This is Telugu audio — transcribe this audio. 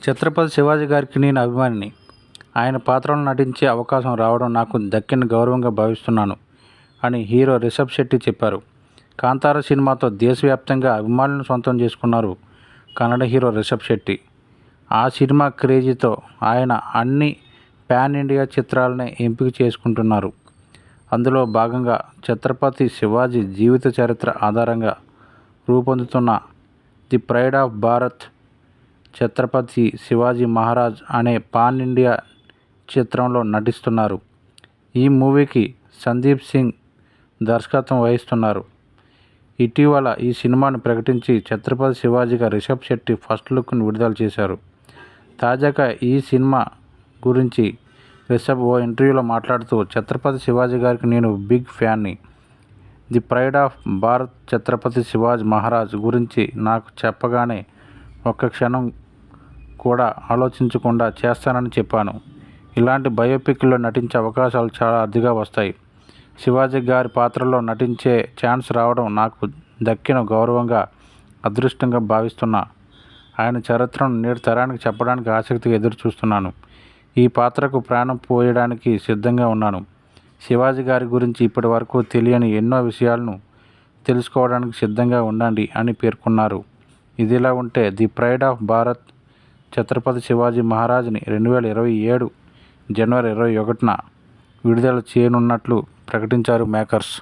ఛత్రపతి శివాజీ గారికి నేను అభిమానిని. ఆయన పాత్రలో నటించే అవకాశం రావడం నాకు దక్కిన గౌరవంగా భావిస్తున్నాను అని హీరో రిషబ్ శెట్టి చెప్పారు. కాంతార సినిమాతో దేశవ్యాప్తంగా అభిమానులను సొంతం చేసుకున్నారు కన్నడ హీరో రిషబ్ శెట్టి. ఆ సినిమా క్రేజీతో ఆయన అన్ని పాన్ ఇండియా చిత్రాలనే ఎంపిక చేసుకుంటున్నారు. అందులో భాగంగా ఛత్రపతి శివాజీ జీవిత చరిత్ర ఆధారంగా రూపొందుతున్న the pride of Bharat Chhatrapati Shivaji Maharaj అనే పాన్ ఇండియా చిత్రంలో నటిస్తున్నారు. ఈ మూవీకి సందీప్ సింగ్ దర్శకత్వం వహిస్తున్నారు. ఇటీవల ఈ సినిమాను ప్రకటించి ఛత్రపతి శివాజీగా రిషబ్ శెట్టి ఫస్ట్ లుక్ను విడుదల చేశారు. తాజాగా ఈ సినిమా గురించి రిషబ్ ఓ ఇంటర్వ్యూలో మాట్లాడుతూ ఛత్రపతి శివాజీ గారికి నేను big ఫ్యాన్ని. The pride of Bharat Chhatrapati Shivaji Maharaj గురించి నాకు చెప్పగానే ఒక్క క్షణం కూడా ఆలోచించకుండా చేస్తానని చెప్పాను. ఇలాంటి బయోపిక్లో నటించే అవకాశాలు చాలా అరుదుగా వస్తాయి. శివాజీ గారి పాత్రలో నటించే ఛాన్స్ రావడం నాకు దక్కిన గౌరవంగా అదృష్టంగా భావిస్తున్నా. ఆయన చరిత్రను నేటి తరానికి చెప్పడానికి ఆసక్తిగా ఎదురు చూస్తున్నాను ఈ పాత్రకు ప్రాణం పోయడానికి సిద్ధంగా ఉన్నాను. శివాజీ గారి గురించి ఇప్పటి వరకు తెలియని ఎన్నో విషయాలను తెలుసుకోవడానికి సిద్ధంగా ఉండండి అని పేర్కొన్నారు. ఇదిలా ఉంటే the pride of Bharat Chhatrapati Shivaji మహారాజ్ని రెండు వేల ఇరవై ఏడు జనవరి ఇరవై ఒకటిన విడుదల చేయనున్నట్లు ప్రకటించారు మేకర్స్.